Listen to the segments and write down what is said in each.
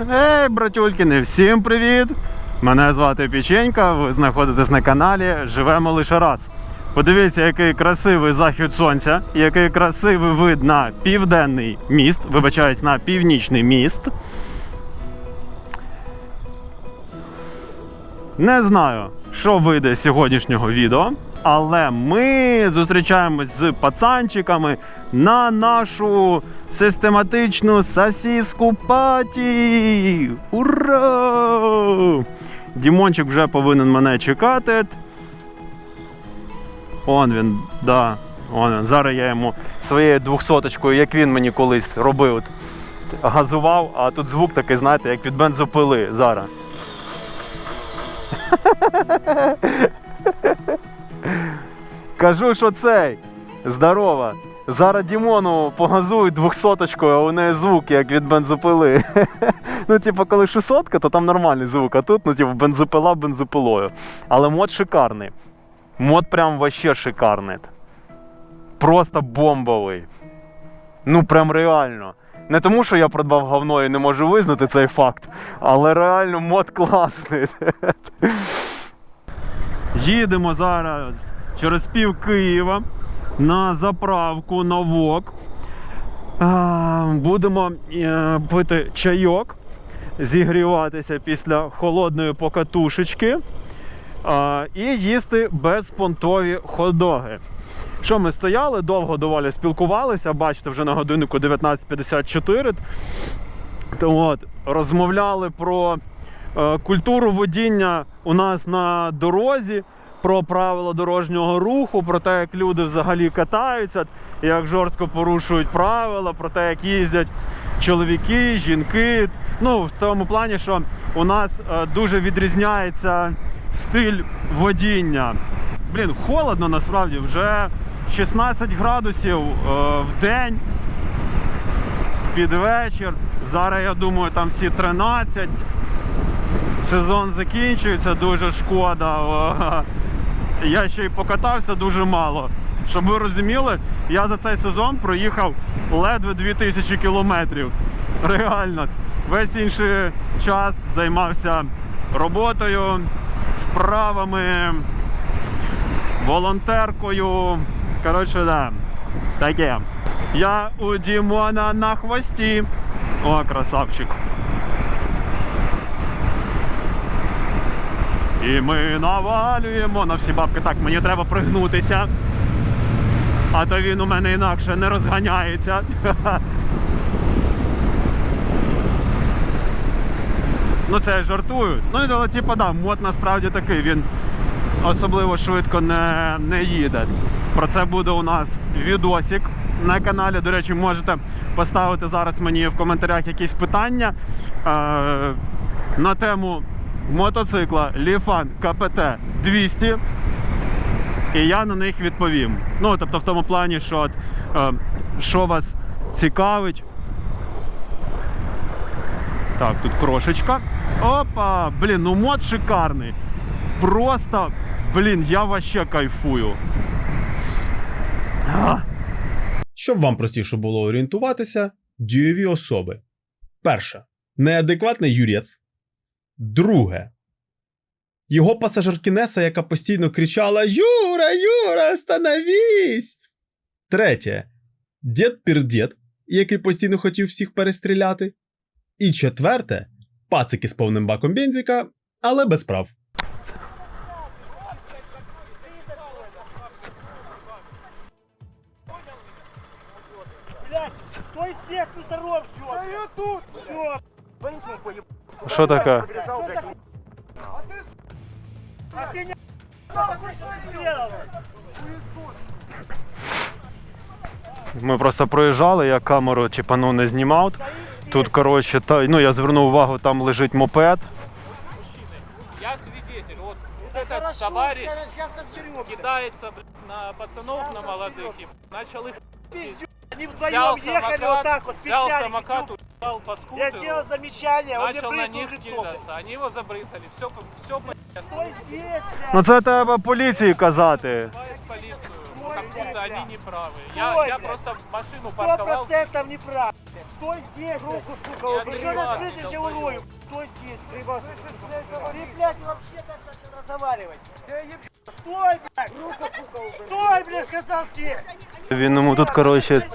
Ей, братюлькини, всім привіт! Мене звати Піченька, ви знаходитесь на каналі Живемо лише раз. Подивіться, який красивий захід сонця, який красивий вид на південний міст, вибачаюсь, на північний міст. Не знаю, що вийде з сьогоднішнього відео, але ми зустрічаємось з пацанчиками на нашу систематичну сосіску паті. Ура! Дімончик вже повинен мене чекати. Он він, да. Он він. Зараз я йому своєю двохсоточкою, як він мені колись робив, газував, а тут звук такий, знаєте, як від бензопили зараз. Кажу, що цей. Здорово. Зараз Дімону погазують двохсоточкою, а у неї звук, як від бензопили. ну, типу, коли 600, то там нормальний звук, а тут, ну, типу, бензопила бензопилою. Але мод шикарний. Мод прям вообще шикарний. Просто бомбовий. Ну, прям реально. Не тому, що я придбав говно і не можу визнати цей факт, але реально мод класний. Їдемо зараз через пів Києва на заправку на ВОК. Будемо е, пити чайок, зігріватися після холодної покатушечки і їсти безпонтові ходоги. Що ми стояли, довго доволі спілкувалися, бачите, вже на годиннику 19.54. То от, розмовляли про е, культуру водіння у нас на дорозі, про правила дорожнього руху, про те, як люди взагалі катаються, як жорстко порушують правила, про те, як їздять чоловіки, жінки. Ну, в тому плані, що у нас е, дуже відрізняється стиль водіння. Блін, холодно насправді, вже 16 градусів е, в день під вечір. Зараз я думаю, там всі 13. Сезон закінчується, дуже шкода. Я ще й покатався дуже мало. Щоб ви розуміли, я за цей сезон проїхав ледве 2000 кілометрів. Реально. Весь інший час займався роботою, справами, волонтеркою. Коротше, да. Таке. Я у Дімона на хвості. О, красавчик. І ми навалюємо на всі бабки. Так, мені треба пригнутися. А то він у мене інакше не розганяється. Ну це я жартую. Ну і але, типу, да, мод насправді такий, він особливо швидко не, не їде. Про це буде у нас відосик на каналі. До речі, можете поставити зараз мені в коментарях якісь питання е, на тему мотоцикла Ліфан КПТ 200. І я на них відповім. Ну, тобто, в тому плані, що от, е, що вас цікавить. Так, тут крошечка. Опа! Блін, ну мод шикарний. Просто, блін, я вообще кайфую. А. Щоб вам простіше було орієнтуватися, дієві особи. Перше. Неадекватний юрець. Друге. Його пасажиркінеса, яка постійно кричала Юра, Юра, остановись! Третє. Дід пірдєд, який постійно хотів всіх перестріляти. І четверте. Пацики з повним баком бензика, але без прав. Блядь, стой здесь, здоров, все. Да я тут. Все. Вонючему поеб... Що таке? Побежал, блядь. А ты не... А ты что сделал? Ми просто проїжджали, я камеру типа, ну, не знімав. Тут, коротше, та, ну, я звернув увагу, там лежить мопед. Я свидетель. Вот, вот Да этот хорошо, товарищ сейчас разберемся. кидается блядь, на пацанов, на молодых, и начал их Пиздю, Они взял вдвоем ехали самокат, вот так вот, взял петляли, самокат, ну, уебал по Я скутеру, сделал замечание, он мне начал на брызнул них в лицо. кидаться. Они его забрызгали. Все, все Стой здесь, блядь. Ну це треба поліції казати. полицию. Стой как будто они не правы. Стой, Я, я блядь. просто машину Сто парковал. процентов не прав. Стой здесь, руку, сука, Я еще адекватный, раз слышишь, я долбоёб. урою. Стой здесь, прибавь. Ты, блядь, вообще как начал разговаривать? Стой, блядь! Руку, сука, Стой, блядь, сказал здесь! Він йому тут, коротше,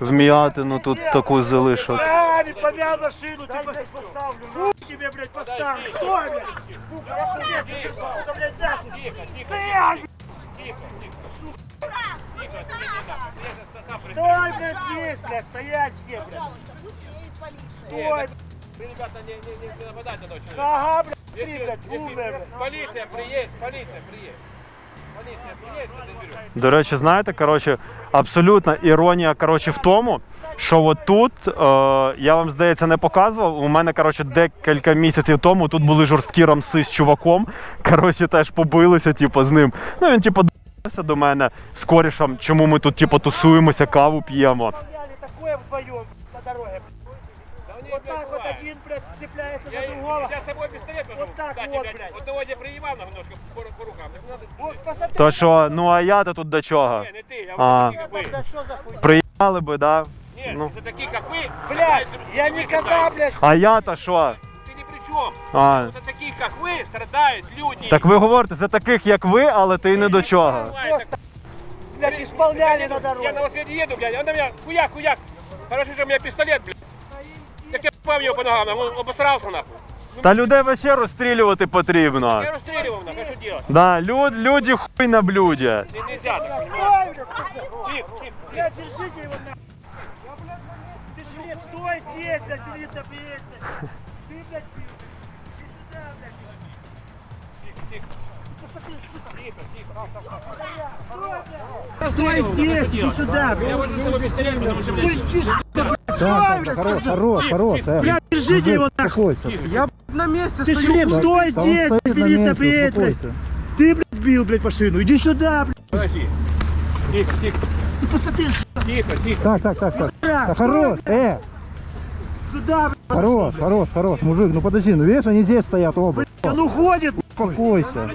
вм'ятину тут таку залишив. Ногами помял машину, ты, блядь, поставлю. Хуй тебе, блядь, поставлю. Стой, блядь! Сука, я хуй, блядь, сука, блядь, нахуй. Тихо, тихо, Стоять, блядь! тихо, тихо. Тихо, ты не так. Мне за стакан при- Стой, блядь, здесь, блядь, стоять все, блядь. Стой, блядь. Вы, ребята, не, не, не, не нападайте на человека. Ага, блядь, ты, Если- Блядь, блядь. Полиция приедет, полиция приедет. Полиция приедет. До речі, знаєте, коротше, абсолютна іронія коротше, в тому, що от тут, е, я вам здається, не показував. У мене коротше, декілька місяців тому тут були жорсткі рамси з чуваком. Коротше, теж побилися, типу, з ним. Ну він, типу, д***ся до мене з корішем, чому ми тут, типу, тусуємося, каву п'ємо. Такое на дороге. Да у них, Вот блядь, так вот бывает. один, блядь, цепляется Я, за другого. я с собой пистолет вожу, Вот так кстати, вот, блядь. блядь. Вот того я принимал немножко по, по рукам. Так надо... Вот посмотри. То що, ну а я то тут до чого? Не, не ты, я А. вот такие, как вы. Да что за хуйня? Приїхали би, да? Нет, Ну. за такие, как вы, Блядь, страдают я друг- вы никогда, страдаете. блядь, А я то що? Ты ни при чем. А, За таких, как вы, страдают люди. так ви говорите за таких, як ви, але ти не до чого. просто, блядь, исполняли на Я на дороге. велосипеде еду, блядь, а он на меня хуяк, хуяк. Хорошо, что у меня пистолет, блядь. Так я пам его по ногам, нахуй, он обосрался, нахуй. Та людей вообще розстрілювати потрібно. Я расстреливал, нахуй, а что делать? Да, люд, люди хуй на блюді. Не- Нельзя так. Стой, блядь, сука. Тихо, тихо. Блядь, держите его нахуй. Ты ж, блядь, стой здесь, блядь, милиция приедет, блядь. Ты, блядь, пи- иди сюда, блядь. Тихо, Посмотри, сука. тихо, тихо. Стой здесь, иди сюда, Я блядь. вожу с собой пистолет, потому что, блядь, блядь. Блядь, Хорош, хорош, хорош, э. Блядь, держите его нахуй. Я на месте Ты шлем, стой здесь, милиция приедет, блядь. Ты, блядь, бил, блядь, машину. Иди сюда, блядь. Подожди. Тихо, тихо, Ты посмотри, тихо, тихо. Так, так, так, так. Да хорош, э, сюда, блядь. хорош, хорош, хорош, мужик, ну подожди, ну видишь, они здесь стоят оба. Он уходит. Успокойся.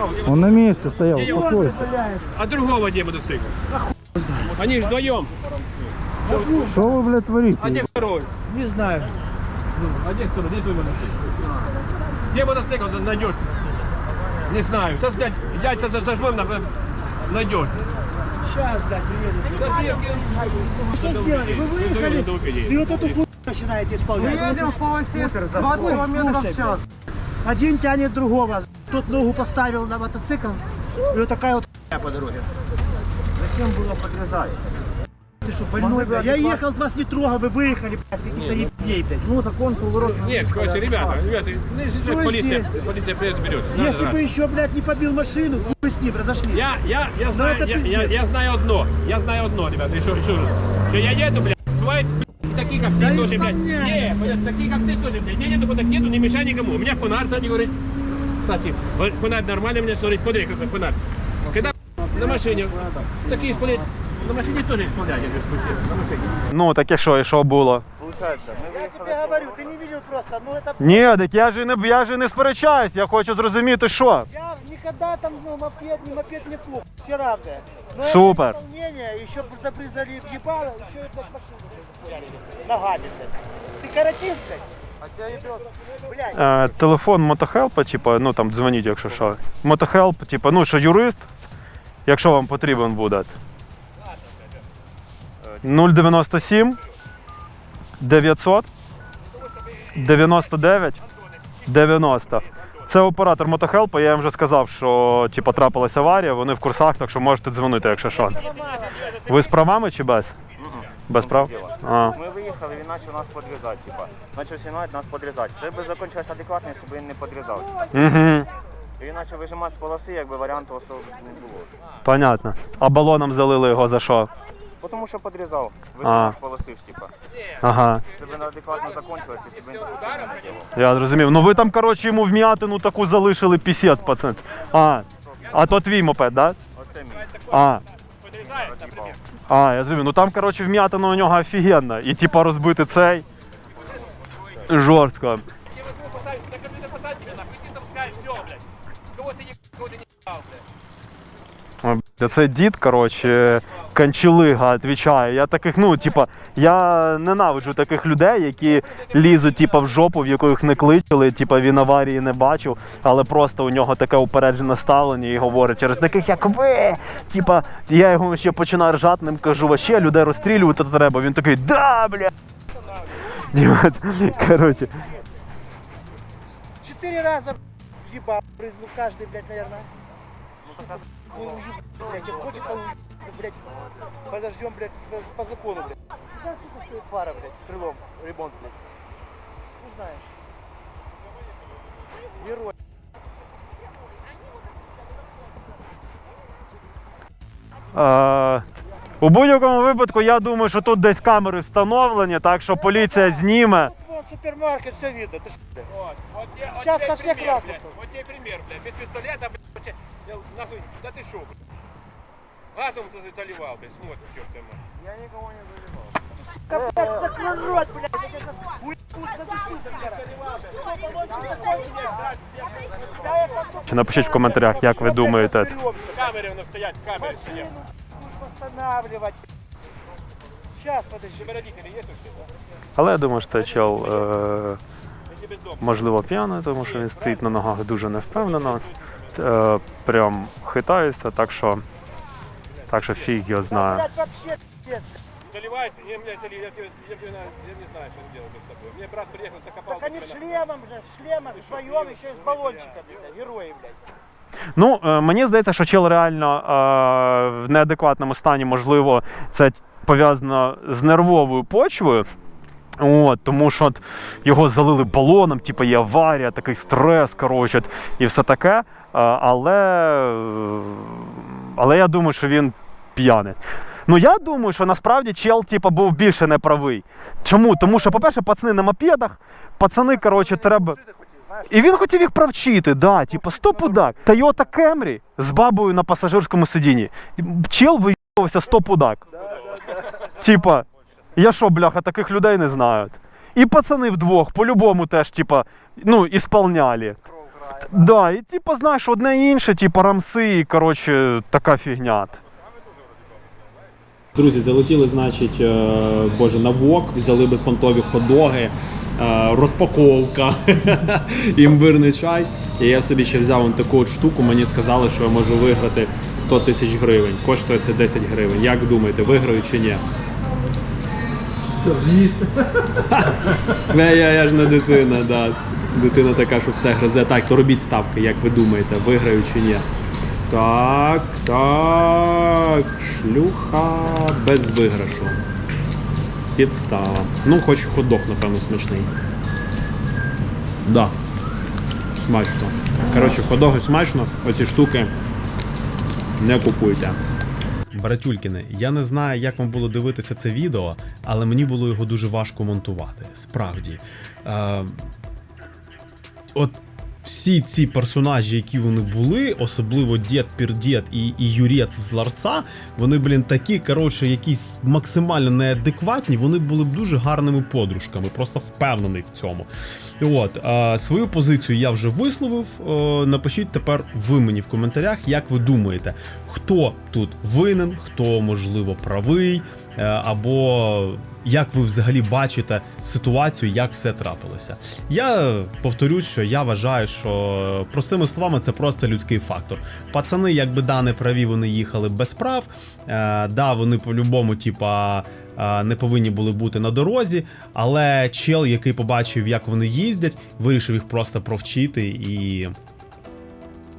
Мотоцикл. Он на месте стоял, успокойся. А другого где мотоцикл? Они же вдвоем. Что вы, блядь, творите? А где второй? Не знаю. А где второй? Где твой мотоцикл? Где мотоцикл найдешь? Не знаю. Сейчас, блядь, яйца за- зажмем, найдешь. Сейчас, блядь, приедет. Что сделали? Вы выехали и вот эту хуйню начинаете исполнять. Мы едем в полосе 20 километров в час. Один тянет другого. Тот ногу поставил на мотоцикл. И вот такая вот хуйня по дороге. Зачем было подрезать? Ты что, больной, блядь? Я ехал, вас не трогал, вы выехали, блядь, каких-то ебней, блядь. Ну, так он поворот. Нет, короче, ребята, ребята, ну, полиция, полиция придет, берет. Если бы еще, блядь, не побил машину, хуй с ним, разошлись. Я, я, я знаю, это я, я, пиздец. я знаю одно, я знаю одно, ребята, еще, еще раз. Что я еду, блядь, бывает, блядь, такие, как ты Да тоже, блядь. исполняй. Не, блядь, такие, как ты тоже, блядь. Я еду, вот так еду, не мешай никому. У меня фонарь, кстати, говорит. Кстати, фонарь нормально меня смотрит, смотри, какой фонарь. Когда на машине, такие исполняют, на машине тоже исполняют, я говорю, спустя, на машине. Ну, таке що, і що було? Я тебе говорю, ты не видел просто, ну это... Ні, так я ж і не я ж і не сперечаюсь, я хочу зрозуміти, що. Я никогда там, ну, мопед, не мопед, не пух, все равные. Но Супер. это волнение, еще запризали в ебало, еще и блядь, машину блядь, нагадит, блядь. Ты каратист, блядь? А тебя ебет. Блядь, Е, телефон мотохелпа, типу, ну там дзвоніть, якщо що. Мотохелп, типу, ну що юрист, якщо вам потрібен буде. 097 900 99 90. Це оператор мотохелпа, я їм вже сказав, що типу, трапилася аварія, вони в курсах, так що можете дзвонити, якщо що. Ви з правами чи без? Без прав? А. Ми виїхали, він почав нас підрізати, типа. Почав сигналити нас підрізати. Це би закінчилось адекватно, якщо б він не підрізав. Угу. І він почав вижимати з полоси, якби варіанту особи не було. Понятно. А балоном залили його за що? Тому що А. вижимав з типа. Ага. Це б неадекватно закінчилось, якщо б він таку не робив. Я зрозумів. Ну ви там, коротше, йому вм'ятину таку залишили пісець, пацан. А, а то твій мопед, да? Оце мій. А, Роз'їбав. а, я зрозумів. Ну там, коротше, вм'ятина у нього офігенна. І типа розбити цей. Жорстко. Я возьму, поставить, на компьютер поставить тебя, нахуй, иди там скажешь, все, блядь. Кого ты не, кого ты не ебал, блядь. Це дід, коротше, канчелига відвічає. Я таких, ну, типа, я ненавиджу таких людей, які лізуть, типа, в жопу, в яку їх не кличили, типа він аварії не бачив, але просто у нього таке упереджене ставлення і говорить через таких, як ви. Типа, я його ще починаю ржати, ним кажу, вообще людей розстрілювати треба. Він такий, да, бля. Діват, коротше. Четыре раза въебал, брызнул каждый, блядь, наверное. Ой, уеб- блядь, тебе хочется уеб- блядь, подождем, блядь, по- по закону, блядь. Да, сука, стоит фара, блядь, с крылом, ремонт, блядь. Ну, знаешь. Герой. Е, у будь-якому випадку, я думаю, що тут десь камери встановлені, так що поліція зніме. Вон супермаркет, все видно. Ты что, блядь? Вот, вот те- вот Сейчас те со всех пример, ракурсов. блядь, Вот тебе пример, блядь, без пистолета, блядь, вообще, я нахуй, да ты шо, блядь. Газом ты заливал, блядь, смотришь, ёб твою мать. Да, блядь, закрой рот, блядь. я сейчас уебу, задушу, блядь. Что, баллончик закончили? Да, это тут Чи напишіть в коментарях, як ви думаєте. Камеры у нас стоять, камеры стоят. восстанавливать. Сейчас, подожди. Тебе родители есть вообще, да? Але я думаю, що це чел, е, Если без дома. можливо, п'яний, тому що він стоїть на ногах дуже невпевнено. Е, прям хитається, так що, так що фіг його. Блядь, вообще пиздец. Заливает, я, я, я, я не знаю, что делал без тобой. Мне брат приехал, закопал. Так они шлемом же, в шлемах вдвоем, еще и с баллончиком, блядь, герои, блядь. Ну, е, мені здається, що чел реально е, в неадекватному стані, можливо, це пов'язано з нервовою почвою. От, тому що от його залили балоном, типу є аварія, такий стрес, коротше, і все таке. Е, але, е, але я думаю, що він п'яний. Ну я думаю, що насправді чел типу, був більше неправий. Чому? Тому що, по-перше, пацани на мопедах, пацани, коротше, треба. І він хотів їх провчити, да, типу, стопудак. Тойота Кемрі з бабою на пасажирському сидінні. Чел виїбався стопудак. Типа, я що, бляха, таких людей не знаю. І пацани вдвох, по-любому теж, типа, ну, ісполняли. Да, і типа, знаєш, одне і інше, типа рамси, і коротше, така фігня. Друзі, залетіли, значить, е, боже, на вок, взяли безпонтові ходоги, е, розпаковка, імбирний чай. І я собі ще взяв он таку от штуку. Мені сказали, що я можу виграти 100 тисяч гривень. Коштує це 10 гривень. Як думаєте, виграю чи ні? Я, я, я ж не дитина, да. Дитина така, що все гризе. Так, то робіть ставки, як ви думаєте, виграю чи ні. Так, так. Шлюха без виграшу. Підстава. Ну, хоч ходох, напевно, смачний. Да. Смачно. Коротше, ходоги смачно, оці штуки не купуйте. Братюлькіни, я не знаю, як вам було дивитися це відео, але мені було його дуже важко монтувати. Справді. Е, от всі ці персонажі, які вони були, особливо Дід Пірдєд і, і Юрець з Ларца, вони, блін, такі, коротше, якісь максимально неадекватні, вони були б дуже гарними подружками, просто впевнений в цьому. От, е, свою позицію я вже висловив. Е, напишіть тепер ви мені в коментарях, як ви думаєте, хто тут винен, хто можливо правий, або як ви взагалі бачите ситуацію, як все трапилося. Я повторюсь, що я вважаю, що простими словами це просто людський фактор. Пацани, якби да, не праві, вони їхали без прав. Е, да, вони по-любому, типа. е, Не повинні були бути на дорозі, але чел, який побачив, як вони їздять, вирішив їх просто провчити і.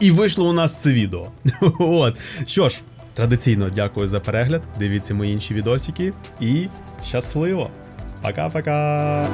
І вийшло у нас це відео. От. Що ж, традиційно дякую за перегляд. Дивіться мої інші відосики і щасливо! Пока-пока!